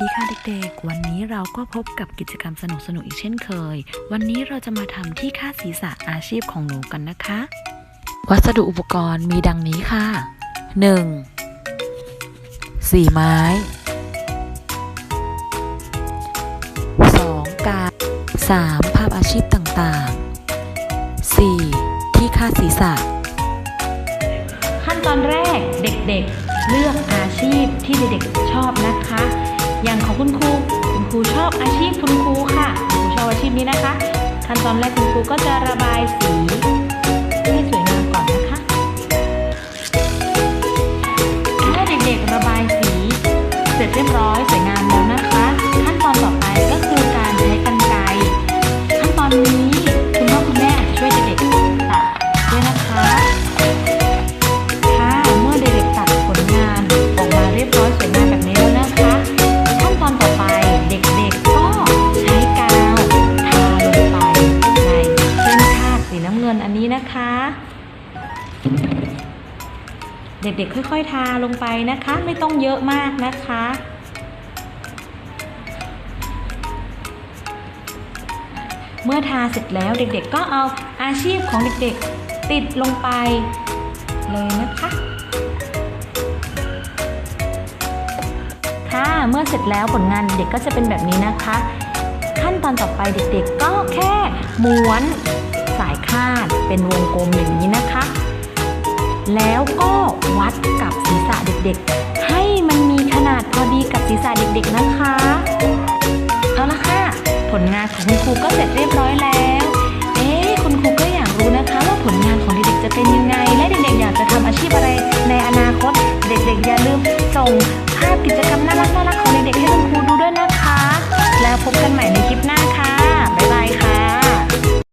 ดีค่ะเด็กๆ วันนี้เราก็พบกับกิจกรรมสนุกๆอีกเช่นเคย วันนี้เราจะมาทำที่คาดศีรษะอาชีพของหนูกันนะคะ วัสดุอุปกรณ์มีดังนี้ค่ะ 1. สีไม้ 2. กา 3. ภาพอาชีพต่างๆ 4. ที่คาดศีรษะ ขั้นตอนแรกเด็กๆ เลือกอาชีพที่เด็กๆชอบนะคะอย่างของ คุณครู คุณครูชอบอาชีพคุณครูค่ะคุณครูชอบอาชีพนี้นะคะ ขั้นตอนแรกคุณครูก็จะระบายสีให้สวย นี้นะคะ เด็กๆค่อย ๆ ทาลงไปนะคะ ไม่ต้องเยอะมากนะคะเมื่อทาเสร็จแล้วเด็กๆก็เอาอาชีพของเด็กๆติดลงไปเลยนะคะ ค่ะเมื่อเสร็จแล้วผลงานเด็กก็จะเป็นแบบนี้นะคะ ขั้นตอนต่อไปเด็กๆก็แค่ม้วนาดเป็นวงกลมอย่างนี้นะคะ แล้วก็วัดกับศีรษะเด็กๆ ให้มันมีขนาดพอดีกับศีรษะเด็กๆนะคะ เอาละค่ะ ผลงานของคุณครูก็เสร็จเรียบร้อยแล้ว เอ๊คุณครูก็อยากรู้นะคะว่าผลงานของเด็กๆจะเป็นยังไง และเด็กๆอยากจะทำอาชีพอะไรในอนาคต เด็กๆอย่าลืมส่งภาพกิจกรรมน่ารักๆของเด็กๆให้คุณครูดูด้วยนะคะ แล้วพบกันใหม่ในคลิปหน้าค่ะ